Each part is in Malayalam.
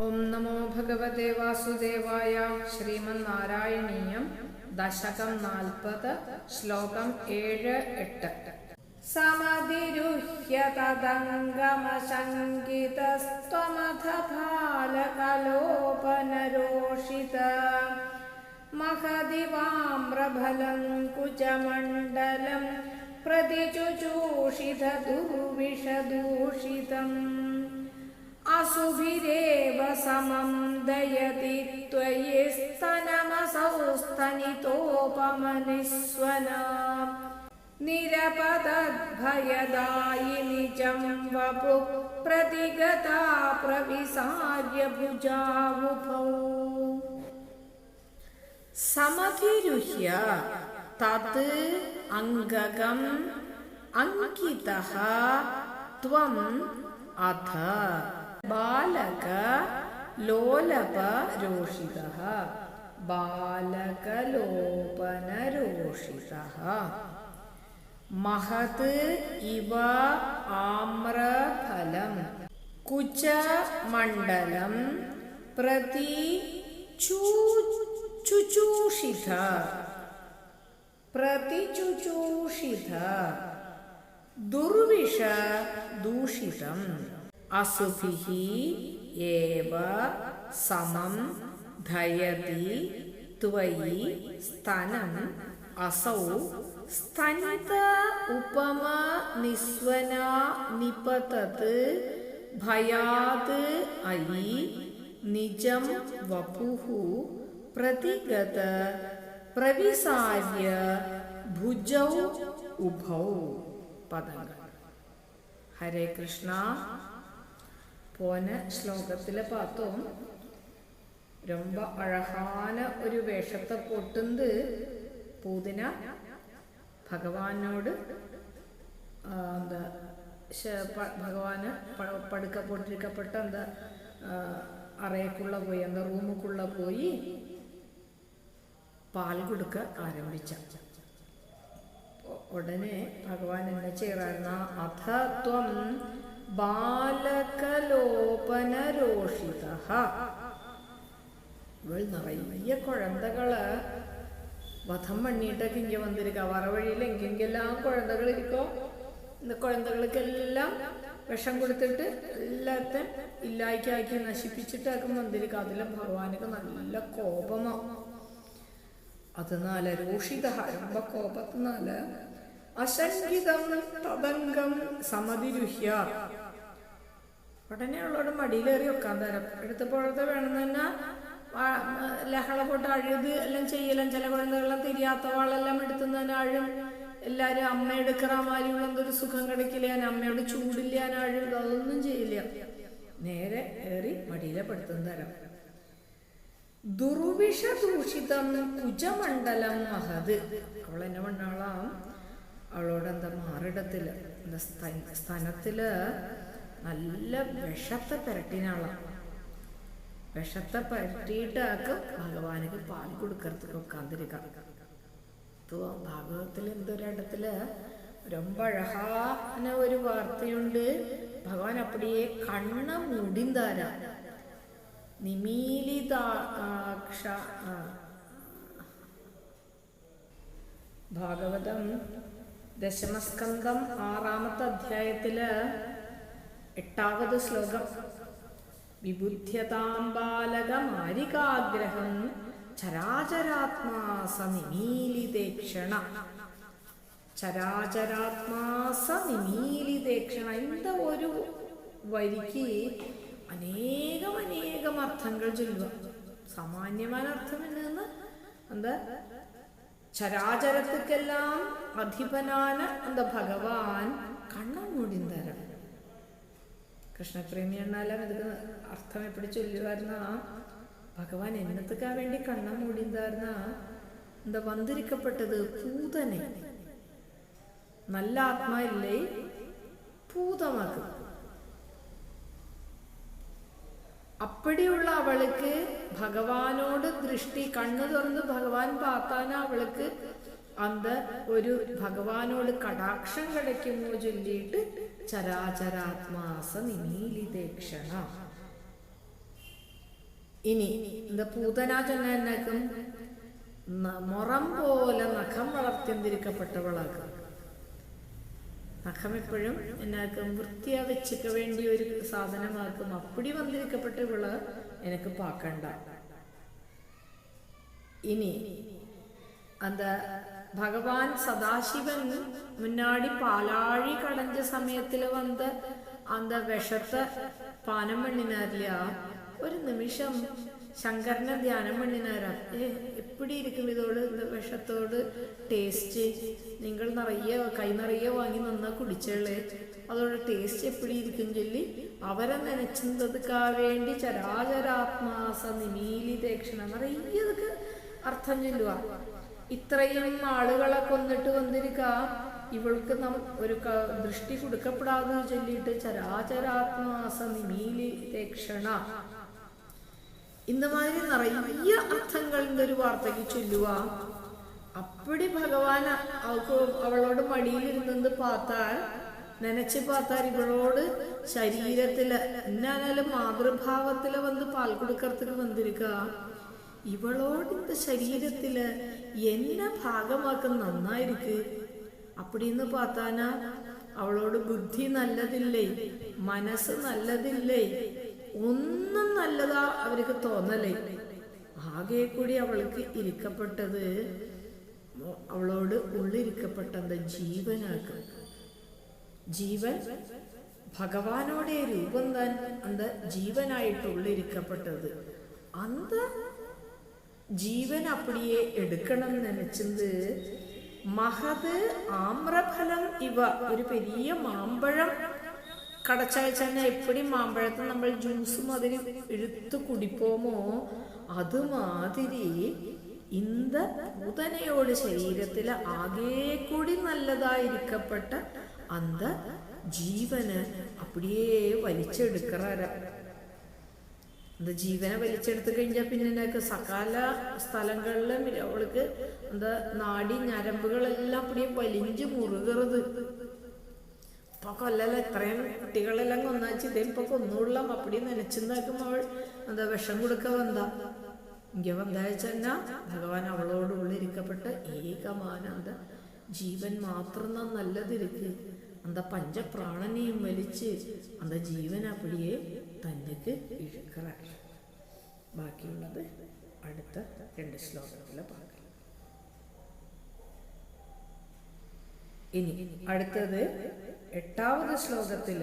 ഓം നമോ ഭഗവതേ വാസുദേവായ ശ്രീമന്നാരായണീയം ദശകം നാൽപ്പത് ശ്ലോകം ഏഴ് എട്ട് സമതിരുഹ്യ തദംഗമശങ്കിതസ്ത്വമഥ ബാലകലോപനരോഷിത महदिवाम्रफलं कुचमण्डलं प्रतिचुचूषित दुर्विषदूषितम् असुभिरेव समं दयति त्वयिस्तनमसौ स्तनितोपमनिस्वना निरपतद्भयदायिनि वपु प्रतिगता प्रविसार्य भुजावुभौ समभिरुह्य तत् अङ्गगम् अङ्कितः त्वम् अथ ബാലക ലോലപ രോഷിതഃ ബാലകലോപനരോഷിതഃ മഹത് ഇവ ആമ്രഫലം. കുചമണ്ഡലം പ്രതി ചുചൂഷിത. പ്രതിചുചൂഷിത ദുർവിഷ ദൂഷിതം असुभि एव समं धयति त्वयि स्तनम्। असौ स्तनित उपमा निस्वना निपतत्। भयात् अयि निजं वपुः। प्रतिगत प्रविसार्य भुजौ उभौ। पदङ्ग हरे कृष्णा। പോന ஸ்லோகத்தில் பார்த்தோம் ரொம்ப அழகான ஒரு வேஷத்தை போட்டுந்து பூதினா பகவானோடு அந்த பகவான படுக்க போட்டிருக்கப்பட்ட அந்த அறைக்குள்ள போய் அந்த ரூமுக்குள்ள போய் പാൽ കൊടുക്ക ആരംഭിച്ച ഉടനെ ഭഗവാൻ എന്നെ ചേർന്ന അഥത്വം ബാലകലോപനരോഷിത ഇവൾ നിറയെ കുഴന്തകള് വധം പണിയിട്ടൊക്കെ ഇങ്ങ വന്നിരിക്ക വറ വഴിയിൽ എങ്കെങ്കിലും കുഴന്തകൾ ഇരിക്കോ இந்த കുഴന്തകൾക്കെല്ലാം വിഷം കൊടുത്തിട്ട് എല്ലാത്തും ഇല്ലായ്ക്കാക്കി നശിപ്പിച്ചിട്ടൊക്കെ വന്നിരിക്കുക അതിലും ഭഗവാനൊക്കെ നല്ല കോപമോ அதனால ரோஷிதா ரொம்ப கோபத்தினால അശങ്കിതം തദംഗം സമതിരുഹ്യ ഉടനെ ഉള്ളോട് മടിയിലേറി വെക്കാൻ തരാം. എടുത്തപ്പോഴത്തെ വേണം തന്നെ ലഹള പോട്ട് അഴുത് എല്ലാം ചെയ്യലും ചില കുഴന്തകളെല്ലാം തിരിയാത്ത വാളെല്ലാം എടുത്തുന്നതിന് അഴും. എല്ലാരും അമ്മ എടുക്കറാമാരിയുള്ള എന്തൊരു സുഖം കിടക്കില്ല. ഞാൻ അമ്മയോട് ചൂടില്ല ഞാൻ അഴുത് അതൊന്നും ചെയ്യില്ല. നേരെ ഏറി മടിയിലെ പെടുത്തുന്ന തരാം. ദുർവിഷദൂഷിതം കുജമണ്ഡലം മഹത്. അവൾ എന്നെ മണ്ണാളാം. അവളോട് എന്താ മാറിടത്തിൽ? എന്താ സ്ഥലത്തിൽ നല്ല വിഷത്തെ പുരട്ടിനാളാണ് വിഷത്തെ പറ്റിയിട്ടാക്കും ഭഗവാനക്ക് പാൽ കൊടുക്കരുത് ഉക്കാന്തിരിക്കാം. ഭാഗവത്തിൽ എന്തൊരിടത്തിൽ ரொம்ப அழகான ஒரு வார்த்தையுண்டு பகவான் அப்படியே കണ്ണ முடிந்தாரா நிமீலிதாட்ச ഭാഗവതം ദശമസ്കന്ധം ആറാമത്തെ അധ്യായത്തിൽ എട്ടാവത് ശ്ലോകം. വിബുദ്ധ്യതാം ബാലകമാരികാഗ്രഹം ചരാചരാത്മാസമിമീലിതേക്ഷണ ചരാചരാത്മാസമിമീലിതേക്ഷണ ചരാചരാത്മാ ഒരു വരിക്ക് അനേകം അനേകം അർത്ഥങ്ങൾ ചൊല്ലുക. സാമാന്യമായ അർത്ഥം എന്നു എന്താ? ചരാചരത്തിക്കെല്ലാം അധിപനാന എന്താ ഭഗവാൻ കണ്ണൻ മൂടിന്തരം കൃഷ്ണപ്രേമി എന്നാലും ഇതൊക്കെ അർത്ഥം എപ്പടി ചൊല്ലുവായിരുന്ന ഭഗവാൻ എന്നത്തുക്കാ വേണ്ടി കണ്ണം മൂടിന്തായിരുന്ന എന്താ വന്തിരിക്കപ്പെട്ടത്? പൂതനെ. നല്ല ആത്മാവില്ലേ? പൂതമാക്കും. അപ്പടിയുള്ള അവൾക്ക് ഭഗവാനോട് ദൃഷ്ടി കണ്ണു തുറന്ന് ഭഗവാൻ പാത്താന അവൾക്ക് അന്ത് ഒരു ഭഗവാനോട് കടാക്ഷം കിടക്കുന്നു ചൊല്ലിയിട്ട് ചരാചരാത്മാസ നിമീലിതേക്ഷണ ഇനി இந்த പൂതന ചെന്ന എന്നാക്കും ന- മുറം പോലെ നഖം വളർത്തിയന്തിരിക്കപ്പെട്ടവളാക്കും നഖം എപ്പോഴും എന്നാക്കും വൃത്തിയാ വെച്ചിക്ക വേണ്ടി ഒരു സാധനമാക്കും അപ്പടി വന്നിരിക്കപ്പെട്ട ഇവള് എനക്ക് പാക്കണ്ട ഇനി அந்த பகவான் சதாசிவன் முன்னாடி பாலாழி கடைஞ்ச சமயத்துல வந்த அந்த விஷத்தை பானம் பண்ணினார் இல்லையா ஒரு நிமிஷம் ശങ്കരനെ ധ്യാനം പണിനാരാ ഏ എപ്പിടി ഇരിക്കും ഇതോട് இந்த വിഷത്തോട് ടേസ്റ്റ് നിങ്ങൾ നിറയെ കൈ നിറയെ വാങ്ങി നന്നാ കുടിച്ചേളേ അതോടെ ടേസ്റ്റ് എപ്പിടി ഇരിക്കും ചൊല്ലി അവരെ നനച്ചുന്നതുക്കാ വേണ്ടി ചരാചരാത്മാസ നിമീലി ദക്ഷണ നിറയെ അർത്ഥം ചൊല്ലുക ഇത്രയും ആളുകളെ കൊന്നിട്ട് വന്നിരിക്ക ഇവൾക്ക് നം ഒരു ദൃഷ്ടി കൊടുക്കപ്പെടാതെ ചൊല്ലിയിട്ട് ചരാചരാത്മാസ നിമീലി രക്ഷണ. இந்த மாதிரி நிறைய ഒരു വാർത്തയ്ക്ക് ചൊല്ലുക അപ്പടി ഭഗവാൻ അവൾക്ക് അവളോട് മടിയിലിരുന്നത് പാത്താൽ നനച്ച് പാത്താൽ ഇവളോട് ശരീരത്തിൽ എന്നാലും മാതൃഭാവത്തിൽ വന്ന് പാൽ കൊടുക്കറത്തുക്ക് വന്നിരിക്കുക ഇവളോടിന്റെ ശരീരത്തിൽ എന്നെ ഭാഗമാക്കുന്ന നന്നായിരിക്ക്. അപ്പടിന്ന് പാത്താന അവളോട് ബുദ്ധി നല്ലതില്ലേ മനസ്സ് നല്ലതില്ലേ ഒന്നും നല്ലതാ അവർക്ക് തോന്നലേ. ആകെ കൂടി അവൾക്ക് ഇരിക്കപ്പെട്ടത് അവളോട് ഉള്ളിരിക്കപ്പെട്ടത് ജീവനാക്ക. ജീവൻ ഭഗവാനോടെ രൂപം തന്നെ അന്ത ജീവനായിട്ട് ഉള്ളിരിക്കപ്പെട്ടത്. അന്ത ജീവൻ അപ്പടിയെ എടുക്കണം നനച്ചത് മഹത് ആമ്രഫലം ഇവ. ഒരു പെരിയ മാമ്പഴം. കടച്ചയച്ചന്നെ എപ്പടി മാമ്പഴത്തെ നമ്മൾ ജ്യൂസും അതിന് എടുത്ത് കുടിപ്പോമോ? അതുമാതിരി ഇന്ത പൂതനയോട് ശരീരത്തിൽ ആകെ കൂടി നല്ലതായിരിക്കപ്പെട്ട അന്ത ജീവന് അപ്പടിയേ വലിച്ചെടുക്കറാര. എന്താ ജീവനെ വലിച്ചെടുത്ത് കഴിഞ്ഞാൽ പിന്നെ സകല സ്ഥലങ്ങളിലും അവൾക്ക് എന്താ നാടി ഞരമ്പുകളെല്ലാം അപ്പടിയെ വലിഞ്ചു മുറുകറത് ഇപ്പൊ കൊല്ലല്ല ഇത്രയും കുട്ടികളെല്ലാം കൊന്നാച്ച് ഇതേ ഇപ്പൊ കൊന്നുകൊള്ളാം അപ്പടി നനച്ചെന്നാക്കും അവൾ എന്താ വിഷം കൊടുക്ക വന്ന ഇങ്ങനെ വന്നയച്ചെന്നാ ഭഗവാൻ അവളോട് ഉള്ളിരിക്കപ്പെട്ട ഏകമാനന്ദ ജീവൻ മാത്രം നാം അന്ത പഞ്ചപ്രാണനെയും വലിച്ച് എന്താ ജീവൻ അപ്പടിയെ തന്നേക്ക് ഇഴുക്കറ. ബാക്കിയുള്ളത് അടുത്ത രണ്ട് ശ്ലോകത്തിലെ ഭാഗം ഇനി അടുത്തത് എട്ടാമത് ശ്ലോകത്തിൽ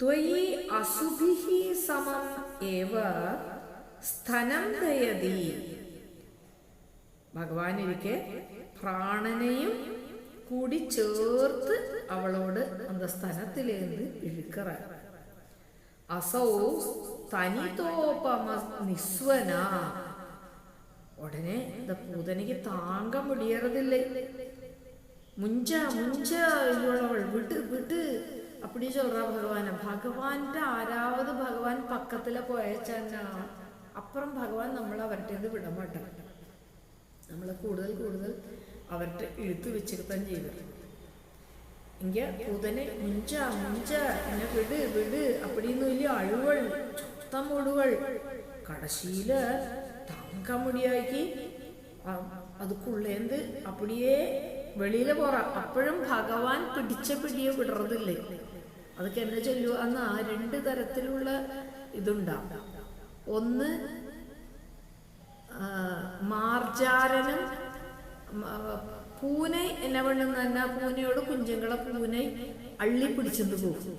ത്വയി അസുഭിഹി സമം ഏവ സ്ഥനം ദയതി. ഭഗവാനിരിക്കെ പ്രാണനെയും കൂടി ചേർത്ത് അവളോട് അന്ത സ്ഥലത്തിലേന്ത് ഇഴുക്കറ അസൗ തനിതോപമ നിസ്വന ഉടനെ இந்த பூதனைக்கு தாங்க முடியறதில்லை മുഞ്ച മുഞ്ച ഇവളവൾ വിട്ട് വിട്ട് അപ്പടി ചൊല്ലാ ഭഗവാന ഭഗവാന്റെ ആരാവത് ഭഗവാൻ പക്കത്തിലെ പോയച്ചാ അപ്പുറം ഭഗവാൻ നമ്മൾ അവരുടെ വിടമാട്ട നമ്മളെ കൂടുതൽ കൂടുതൽ അവരുടെ ഇഴുത്തു വെച്ചിരുത്തം ചെയ്തത് എങ്ക പൂതനെ മുഞ്ച മുഞ്ച എന്നെ വിട് വിട് അപ്പടിയൊന്നും വലിയ അഴുവൾ ചുത്തം ഒടുവൾ കടശീല താങ്ക മുടിയാക്കി അതുക്കുള്ളേന്ത് അപ്പടിയേ വെളിയിൽ പോറ. അപ്പോഴും ഭഗവാൻ പിടിച്ച പിടിയെ വിടറതില്ലേ അതൊക്കെ എന്നെ ചൊല്ലുക അന്ന് ആ രണ്ട് തരത്തിലുള്ള ഇതുണ്ടാവും. ഒന്ന് മാർജാരനും പൂനെ എന്നെ വേണമെന്ന് തന്നെ പൂനയോട് കുഞ്ഞുങ്ങളെ പൂനെ അള്ളി പിടിച്ചെന്ന് പോകും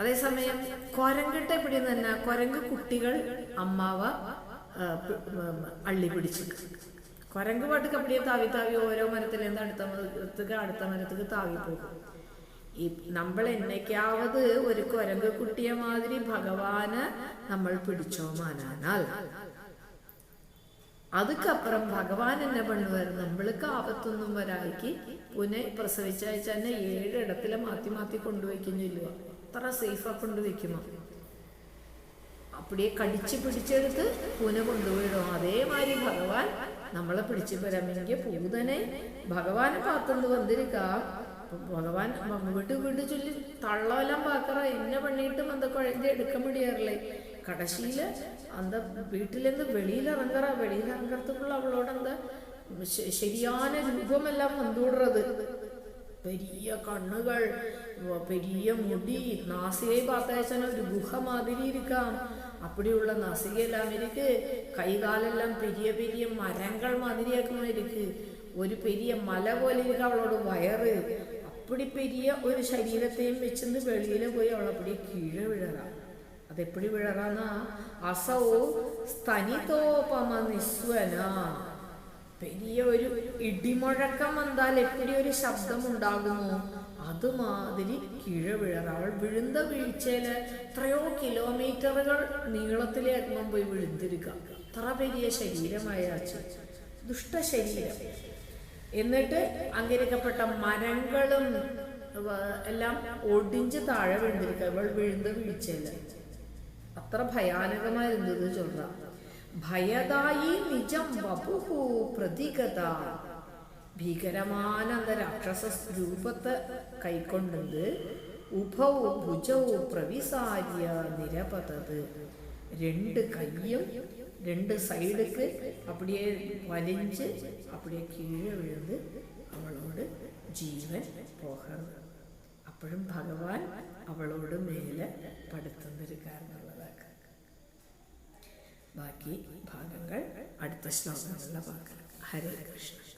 അതേസമയം കൊരങ്കിട്ട പിടിയെന്ന് തന്നെ കൊരങ്ങ് കുട്ടികൾ അമ്മാവ അള്ളി പിടിച്ചു കൊരങ്ക് പാട്ട് കപ്പിടിയെ താവി താവി ഓരോ മരത്തിലേന്ന് അടുത്ത മരത്തേക്ക് അടുത്ത മരത്തേക്ക് താവി പോകും. ഈ നമ്മൾ എന്നേക്കാവത് ഒരു കൊരങ്ക് കുട്ടിയെ മാതിരി ഭഗവാന് നമ്മൾ പിടിച്ചോ മാനാനാൽ. അതുക്കപ്പുറം ഭഗവാൻ എന്നെ പണ്ടുവർ നമ്മൾക്ക് ആപത്തൊന്നും വരായിക്ക് പുനെ പ്രസവിച്ചയച്ച തന്നെ ഏഴിടത്തിലെ മാറ്റി മാറ്റി കൊണ്ടുവയ്ക്കും ചൊല്ലുക അത്ര സേഫാ കൊണ്ടുവയ്ക്കുമോ അപ്പടിയെ കടിച്ചു പിടിച്ചെടുത്ത് പൂനെ കൊണ്ടുപോയിടും. അതേമാതിരി ഭഗവാൻ നമ്മളെ പിടിച്ചു വരാമെങ്കിൽ പൂതനെ ഭഗവാനെ പാത്തെന്ന് വന്നിരിക്ക. ഭഗവാൻ വീട്ട് വിട്ട് ചൊല്ലി തള്ളമെല്ലാം പാക്കറ. എന്നെ പണിയിട്ട് എന്താ കുഴഞ്ഞ് എടുക്കാൻ കടശീൽ അന്ത വീട്ടിലെന്ന് വെളിയിലിറങ്ങറ അവളോട് അവളോടെന്ത് ശരിயான രൂപമെല്ലാം വന്നൂടുന്നത് പെരിയ കണ്ണുകൾ പെരിയ മുടി നാസികை பார்த்தாச்சுன்னா ഒരു ഗുഹ മാതിരി ഇരിക്കാം. അപ്പടിയുള്ള നാസികയെല്ലാം இருக்கு കൈകാലെല്ലാം പെരിയ പെരിയ മരങ്ങൾ മാതിരിയാക്കുന്ന மாதிரியாக்கமா ഒരു പെരിയ മല പോലെ ഇരിക്കും അവളോട് വയറ്. അപ്പടി പെരിയ ഒരു ശരീരത്തെയും വെച്ചിന്ന് വെളിയിൽ പോയി അവളപ്പടി കീഴ് വിഴറാം. അതെപ്പോഴും വിഴകാന്ന അസോ സ്തനിതോപമനിസ്വന. വലിയ ഒരു ഇടിമുഴക്കം വന്നാൽ എപ്പോഴും ഒരു ശബ്ദം ഉണ്ടാകുമോ അതുമാതിരി കിഴ വിഴറ അവൾ വിഴുന്ന വീഴ്ചയിൽ എത്രയോ കിലോമീറ്ററുകൾ നീളത്തിലെ അഗ്മം പോയി വിഴുന്നിരിക്കുക അത്ര വലിയ ശരീരമായ അച്ഛൻ ദുഷ്ടശരീരം. എന്നിട്ട് അംഗീകരിക്കപ്പെട്ട മരങ്ങളും എല്ലാം ഒടിഞ്ച് താഴെ വീണ്ടിരിക്കുക അവൾ വിഴുന്ന വീഴ്ചയില്ല അത്ര ഭയാനകമായ എന്തത് ചൊല്ല ഭയതായി നിജം വപുഹു പ്രതികത. ഭീകരമാനന്ദ അന്ത രാക്ഷസ രൂപത്തെ കൈക്കൊണ്ടത് ഉഭവും ഭുജവും പ്രവിസാര്യ നിരപതത്. രണ്ട് കയ്യും രണ്ട് സൈഡുക്ക് അപ്പടിയെ വലിഞ്ച് അപ്പടിയെ കീഴെ വീഴുന്നത് അവളോട് ജീവൻ പോകുന്നത് അപ്പോഴും ഭഗവാൻ അവളോട് മേലെ പടുത്തുന്നൊരു കാരണം. ബാക്കി ഭാഗങ്ങൾ അടുത്ത ശ്ലോകങ്ങളിലെ ഭാഗങ്ങൾ. ഹരേ കൃഷ്ണ.